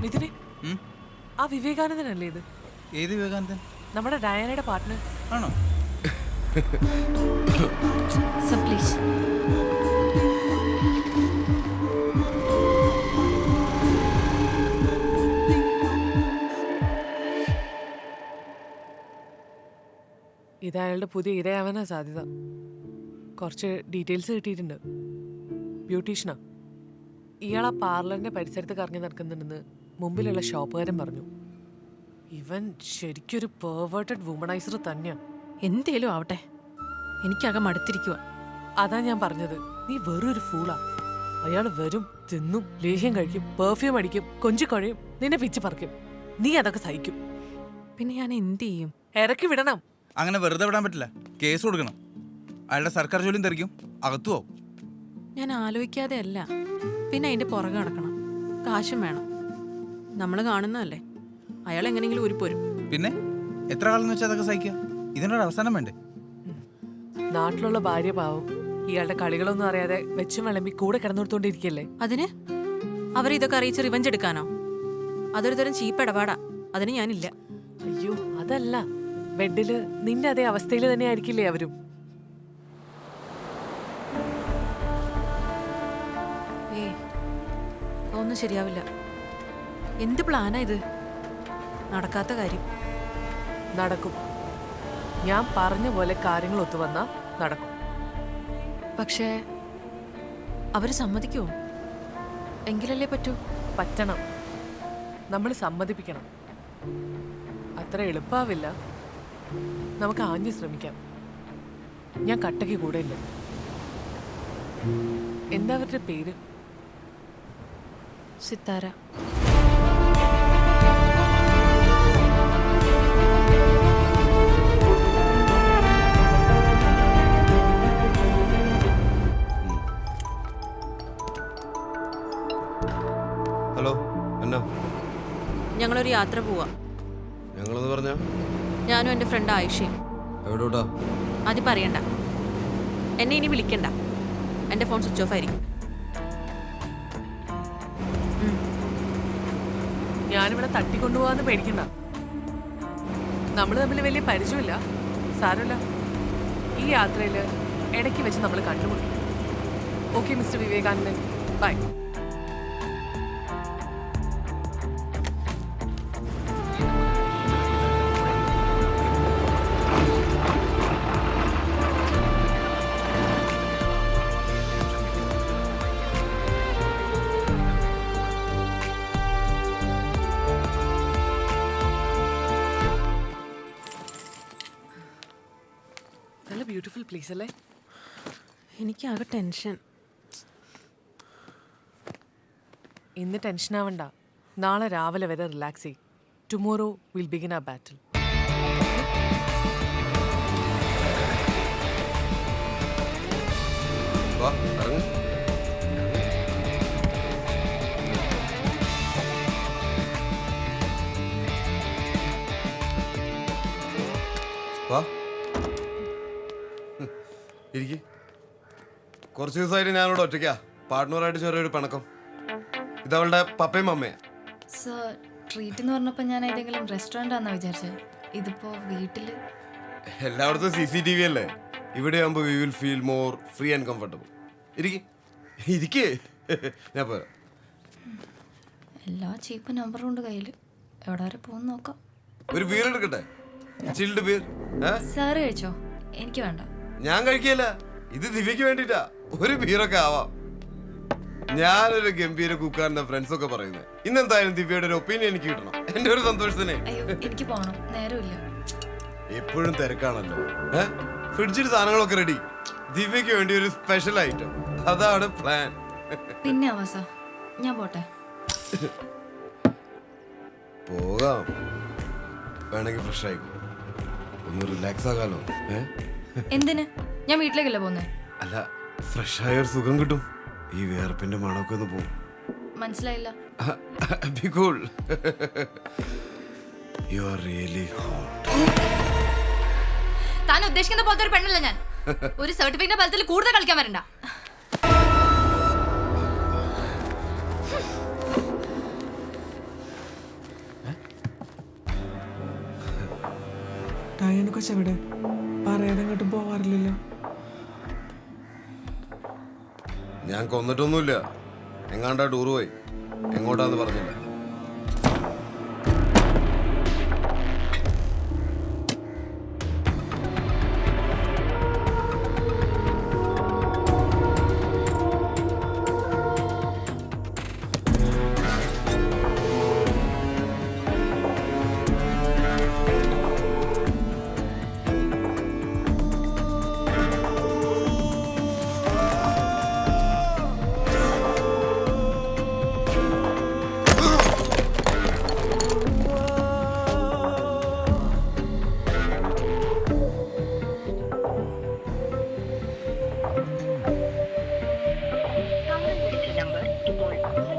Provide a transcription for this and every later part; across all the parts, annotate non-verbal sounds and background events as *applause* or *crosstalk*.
മിഥുനെ. ആ വിവേകാനന്ദനല്ലേ ഇത്? ഏത് വിവേകാനന്ദൻ? നമ്മുടെ ഡയാനയുടെ പാർട്ട്ണർ ആണോ? *coughs* പ്ലീസ് ഇത് അയാളുടെ പുതിയ ഇരയാവാനാ സാധ്യത. കുറച്ച് ഡീറ്റെയിൽസ് കിട്ടിയിട്ടുണ്ട്. ബ്യൂട്ടീഷ്യനാ ഇയാൾ ആ പാർലറിന്റെ പരിസരത്ത് കറങ്ങി നടക്കുന്നുണ്ടെന്ന് മുമ്പിലുള്ള ഷോപ്പുകാരൻ പറഞ്ഞു ഇവൻ ശരിക്കൊരു പെർവേർട്ടഡ് വുമണൈസർ തന്നെയാണ് എന്തേലും ആവട്ടെ. എനിക്കകം മടുത്തിരിക്കുക അതാ ഞാൻ പറഞ്ഞത്. നീ വെറൊരു ഒരു ഫൂളാ അയാൾ വരും തിന്നും ലേഹ്യം കഴിക്കും പെർഫ്യൂം അടിക്കും കൊഞ്ചി കുഴയും നിന്നെ പിച്ച് പറിക്കും. നീ അതൊക്കെ സഹിക്കും. പിന്നെ ഞാൻ എന്ത് ചെയ്യും ഇറക്കി വിടണം. അങ്ങനെ വെറുതെ വിടാൻ പറ്റില്ല. കേസ് കൊടുക്കണം. അയാളുടെ സർക്കാർ ജോലിയും തെറിക്കും. അകത്തു ഞാൻ ആലോചിക്കാതെ അല്ല. പിന്നെ അതിന്റെ പുറകെ നടക്കണം. കാശും വേണം. നമ്മൾ കാണുന്നതല്ലേ? അയാൾ എങ്ങനെയെങ്കിലും പോരും. പിന്നെ? എത്ര കാലം വെച്ചാൽ അതൊക്കെ സഹിക്കുക ഇതിനൊരു അവസാനം വേണ്ടേ? നാട്ടിലുള്ള ഭാര്യ പാവം. ഇയാളുടെ കളികളൊന്നും അറിയാതെ വെച്ചും വിളമ്പി കൂടെ കിടന്നുകൊടുത്തോണ്ടിരിക്കല്ലേ? അതിന്? അവർ ഇതൊക്കെ അറിയിച്ച് റിവഞ്ച് എടുക്കാനോ? അതൊരു തരം ചീപ്പ് ഇടപാടാ. അതിന് ഞാനില്ല. അയ്യോ അതല്ല. ബെഡിൽ നിന്റെ അതേ അവസ്ഥയിൽ തന്നെ ആയിരിക്കില്ലേ അവരും? ഏ ഒന്നും ശരിയാവില്ല. എന്ത് പ്ലാനാ ഇത്? നടക്കാത്ത കാര്യം. നടക്കും. ഞാൻ പറഞ്ഞ പോലെ കാര്യങ്ങൾ ഒത്തുവന്നാ നടക്കും. പക്ഷേ അവർ സമ്മതിക്കുമോ എങ്കിലല്ലേ പറ്റൂ? പറ്റണം. നമ്മൾ സമ്മതിപ്പിക്കണം. അത്ര എളുപ്പാവില്ല. നമുക്ക് ആഞ്ഞു ശ്രമിക്കാം. ഞാൻ കട്ടയ്ക്ക് കൂടെ ഇല്ല. എന്താ അവരുടെ പേര്? സിത്താര. ഹലോ എന്നാ ഞങ്ങളൊരു യാത്ര പോവാ. ഞങ്ങളെന്ന് പറഞ്ഞ? ഞാനും എന്റെ ഫ്രണ്ട് ആയിഷയും. എവിടോട്ടാ? അത് പറയണ്ട. എന്നെ ഇനി വിളിക്കണ്ട. എന്റെ ഫോൺ സ്വിച്ച് ഓഫ് ആയിരിക്കും. ഞാനിവിടെ തട്ടിക്കൊണ്ടുപോകാന്ന് പേടിക്കണ്ട. നമ്മൾ തമ്മിൽ വലിയ പരിചയമില്ല. സാരമില്ല. ഈ യാത്രയിൽ ഇടയ്ക്ക് വെച്ച് നമ്മൾ കണ്ടുമുട്ടും. Okay mister Vivekanandan. Bye place അല്ലേ എനിക്കാകെ ടെൻഷൻ. ഇന്ന് ടെൻഷൻ ആവണ്ട നാളെ രാവിലെ വരെ റിലാക്സ് ചെയ് ടുമോറോ വിൽ ബിഗിൻ ആ ബാറ്റിൽ വാ. കുറച്ച് ദിവസമായിട്ട് ഞാനിവിടെ ഒറ്റയ്ക്കാ. പാർട്ട്ണറായിട്ട് ചെറിയൊരു പിണക്കം. ഇതവളുടെ പപ്പയും അമ്മയാ. സർ ട്രീറ്റ് എന്ന് പറഞ്ഞപ്പോൾ ഞാൻ ഏതെങ്കിലും റെസ്റ്റോറന്റ് ആണെന്ന് വിചാരിച്ചത് ഇതിപ്പോ വീട്ടിൽ എല്ലായിടത്തും സി സി ടി വി അല്ലേ? ഇവിടെ ആകുമ്പോൾ we will feel more free and comfortable ഇരിക്കേ. ഇരിക്കേ. ഞാൻ പോരാ. എല്ലാ ചീപ്പ് നമ്പറും ഉണ്ട് കയ്യിൽ എവിടെ വരെ പോകുന്ന നോക്കാം. ഒരു ബീർ എടുക്കട്ടെ? ചിൽഡ് ബീർ സാറ് കഴിച്ചോ? എനിക്ക് വേണ്ട. ഞാൻ കഴിക്കില്ല ഇത് ദിവ്യക്ക് വേണ്ടിട്ടാ ഒരു ബീറൊക്കെ ആവാം. ഞാനൊരു ഗംഭീര കുക്കാരന്റെ ഫ്രണ്ട്സ് ഒക്കെ പറയുന്നത് ഇന്നെന്തായാലും ദിവ്യയുടെ ഒരു ഒപ്പീനിയൻ എനിക്ക് കിട്ടണം. എന്റെ ഒരു സന്തോഷത്തിന്. അയ്യോ എനിക്ക് പോകണം നേരമില്ല. എപ്പോഴും തിരക്കാണല്ലോ. ഏ? ഫ്രിഡ്ജിൽ സാധനങ്ങളൊക്കെ റെഡി ദിവ്യക്ക് വേണ്ടി ഒരു സ്പെഷ്യൽ ഐറ്റം അതാണ് പ്ലാൻ പിന്നെ ഞാൻ പോട്ടെ. പോകാം. വേണമെങ്കിൽ ഫ്രഷ് ആയിക്കോ. ഒന്ന് റിലാക്സ് ആകാലോ. ഏ? എന്തിന്? ഞാൻ വീട്ടിലേക്കല്ലേ പോകുന്നത് അല്ല ഫ്രഷ് സുഖം കിട്ടും. ഈ വിയർപ്പിന്റെ മണമൊക്കെ ഒന്ന് പോകും മനസ്സിലായില്ല. Be cool you are really താൻ ഉദ്ദേശിക്കുന്ന പോലത്തെ ഒരു പെണ്ണല്ല ഞാൻ. ഒരു സർട്ടിഫിക്കറ്റിന്റെ ബലത്തിൽ കൂടുതൽ കളിക്കാൻ വരണ്ട. ടായനൊക്കെ ചെവിടെ. പറയാതെ ഇങ്ങോട്ടും പോവാറില്ലല്ലോ. ഞാൻ കൊന്നിട്ടൊന്നുമില്ല. എങ്ങാണ്ടാ ടൂർ പോയി? എങ്ങോട്ടാന്ന് പറഞ്ഞില്ല. അമ്മ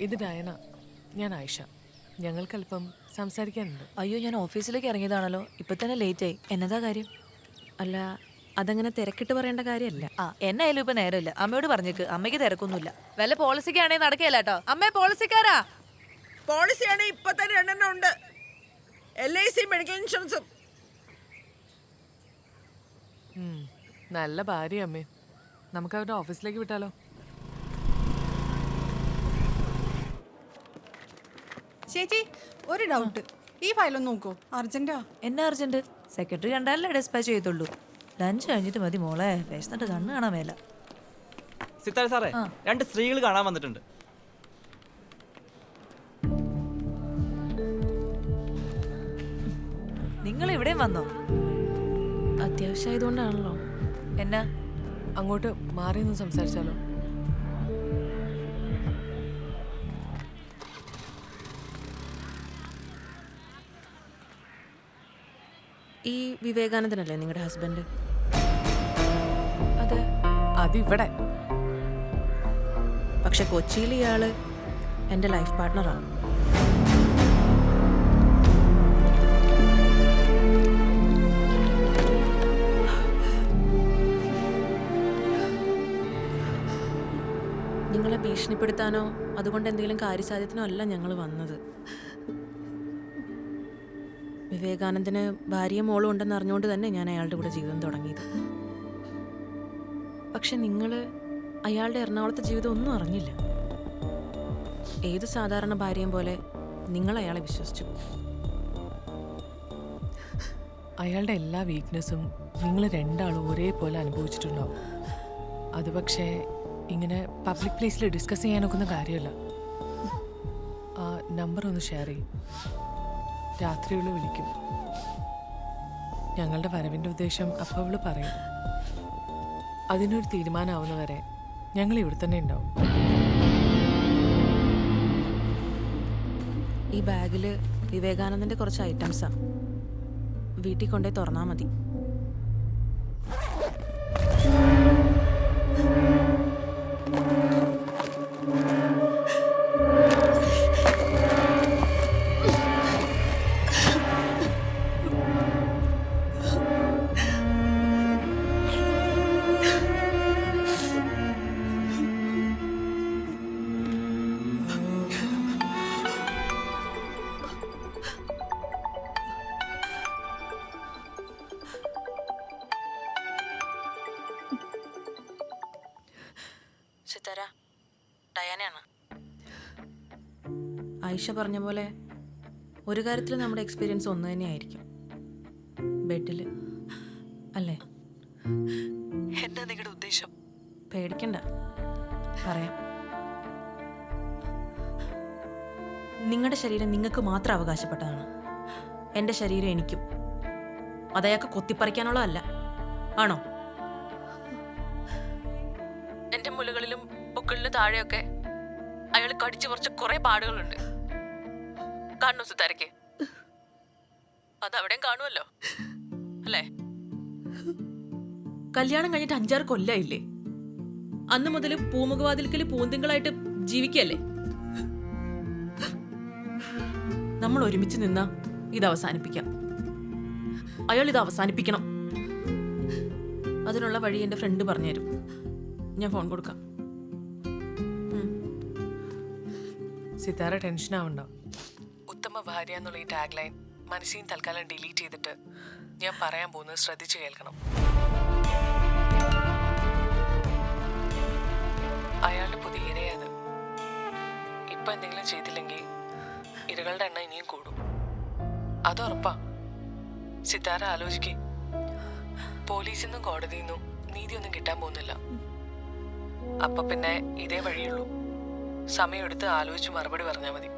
ഇത് ഡയന ഞാൻ ആയിഷ. ഞങ്ങൾക്കല്പം സംസാരിക്കാനുണ്ട്. അയ്യോ ഞാൻ ഓഫീസിലേക്ക് ഇറങ്ങിയതാണല്ലോ. ഇപ്പൊ തന്നെ ലേറ്റ് ആയി. എന്നതാ കാര്യം? അല്ല അതങ്ങനെ തിരക്കിട്ട് പറയേണ്ട കാര്യമല്ല. ആ എന്നായാലും ഇപ്പൊ നേരമില്ല. അമ്മയോട് പറഞ്ഞേക്ക്. അമ്മയ്ക്ക് തിരക്കൊന്നുമില്ല. വല്ല പോളിസിക്കാണെങ്കിൽ നടക്കുകയല്ല കേട്ടോ അമ്മ പോളിസിക്കാരാ? പോളിസിയാണ് ഇപ്പൊ തന്നെ രണ്ടെണ്ണം ഉണ്ട്. എൽ ഐ സി മെഡിക്കൽ ഇൻഷുറൻസും ഉം, നല്ല ഭാര്യ അമ്മേ. നമുക്ക് അവരുടെ ഓഫീസിലേക്ക് വിട്ടാലോ? ചേച്ചി ഒരു ഡൗട്ട് ഈ ഫയലൊന്ന് നോക്കൂ. അർജന്റാ? എന്നാ അർജന്റ്? സെക്രട്ടറി കണ്ടാലല്ലേ ഡിസ്പാച്ച് ചെയ്യത്തുള്ളൂ. ലഞ്ച് കഴിഞ്ഞിട്ട് മതി മോളെ. വിശന്നിട്ട് കണ്ണ് കാണാൻ മേല. സിത്താര സാറേ രണ്ട് സ്ത്രീകൾ കാണാൻ വന്നിട്ടുണ്ട്. നിങ്ങൾ ഇവിടെയും വന്നോ? അത്യാവശ്യമായതുകൊണ്ടാണല്ലോ. എന്നാ? അങ്ങോട്ട് മാറി നിന്ന് സംസാരിച്ചാലോ? ഈ വിവേകാനന്ദനല്ലേ നിങ്ങളുടെ ഹസ്ബൻഡ്? അതെ. അതിവിടെ പക്ഷെ കൊച്ചിയിൽ ഇയാൾ എന്റെ ലൈഫ് പാർട്ട്ണറാണ്. നിങ്ങളെ ഭീഷണിപ്പെടുത്താനോ അതുകൊണ്ട് എന്തെങ്കിലും കാര്യസാധ്യത്തിനോ അല്ല ഞങ്ങൾ വന്നത്. വിവേകാനന്ദന് ഭാര്യയും മോളും ഉണ്ടെന്ന് അറിഞ്ഞുകൊണ്ട് തന്നെ ഞാൻ അയാളുടെ കൂടെ ജീവിതം തുടങ്ങിയത്. പക്ഷെ നിങ്ങൾ അയാളുടെ എറണാകുളത്തെ ജീവിതം ഒന്നും അറിഞ്ഞില്ല. ഏത് സാധാരണ ഭാര്യയും പോലെ നിങ്ങൾ അയാളെ വിശ്വസിച്ചു. അയാളുടെ എല്ലാ വീക്ക്നെസ്സും നിങ്ങൾ രണ്ടാളും ഒരേപോലെ അനുഭവിച്ചിട്ടുണ്ടാവും. അത് പക്ഷേ ഇങ്ങനെ പബ്ലിക് പ്ലേസിൽ ഡിസ്കസ് ചെയ്യാനൊക്കുന്ന കാര്യമല്ല. ആ നമ്പർ ഒന്ന് ഷെയർ ചെയ്യും. രാത്രിയുള്ള വിളിക്കും. ഞങ്ങളുടെ വരവിന്റെ ഉദ്ദേശം അപ്പോൾ അവൾ പറയും. അതിനൊരു തീരുമാനമാവുന്നവരെ ഞങ്ങൾ ഇവിടെ തന്നെ ഉണ്ടാവും. ഈ ബാഗിൽ വിവേകാനന്ദന്റെ കുറച്ച് ഐറ്റംസാണ് വീട്ടിൽ കൊണ്ടുപോയി തുറന്നാൽ മതി. ഡയാനയാണ്. ആയിഷ പറഞ്ഞ പോലെ ഒരു കാര്യത്തിൽ നമ്മുടെ എക്സ്പീരിയൻസ് ഒന്ന് തന്നെയായിരിക്കും ബെഡിൽ അല്ലേ? എന്താ നിങ്ങളുടെ ഉദ്ദേശം? പേടിക്കണ്ട. പറയാം. നിങ്ങളുടെ ശരീരം നിങ്ങൾക്ക് മാത്രം അവകാശപ്പെട്ടതാണ്. എന്റെ ശരീരം എനിക്കും. അതയാൾക്ക് കൊത്തിപ്പറിക്കാനുള്ളതല്ല. ആണോ? പൊക്കിളിന് താഴെയൊക്കെ അയാൾ കടിച്ചു കുറച്ച് കുറെ പാടുകളുണ്ട്. കാണണോ സുതാരക്ക് അതവിടെയും കാണുമല്ലോ. അല്ലേ? കല്യാണം കഴിഞ്ഞിട്ട് അഞ്ചാറ് കൊല്ലായില്ലേ? അന്ന് മുതൽ പൂമുഖവാതിൽക്കൽ പൂന്തിങ്കളായിട്ട് ജീവിക്കല്ലേ? നമ്മൾ ഒരുമിച്ച് നിന്ന ഇത് അവസാനിപ്പിക്കാം. അയാൾ ഇത് അവസാനിപ്പിക്കണം. അതിനുള്ള വഴി എന്റെ ഫ്രണ്ട് പറഞ്ഞുതരും. ഞാൻ ഫോൺ കൊടുക്കാം. സിതാര ടെൻഷൻ ആവണ്ട. ഉത്തമ ഭാര്യ എന്നുള്ള ഈ ടാഗ് ലൈൻ മനസ്സിൽ തൽക്കാലം ഡിലീറ്റ് ചെയ്തിട്ട് ഞാൻ പറയാൻ പോകുന്നത് ശ്രദ്ധിച്ചു കേൾക്കണം. അയാളുടെ പുതിയ ഇരയാണ്. ഇപ്പൊ എന്തെങ്കിലും ചെയ്തില്ലെങ്കിൽ ഇരകളുടെ എണ്ണം ഇനിയും കൂടും. അത് ഉറപ്പാ. സിതാര ആലോചിക്കേ. പോലീസിൽ നിന്നും കോടതിയിൽ നിന്നും നീതിയൊന്നും കിട്ടാൻ പോകുന്നില്ല. അപ്പൊ പിന്നെ ഇതേ വഴിയുള്ളൂ. സമയമെടുത്ത് ആലോചിച്ച് മറുപടി പറഞ്ഞാൽ മതി.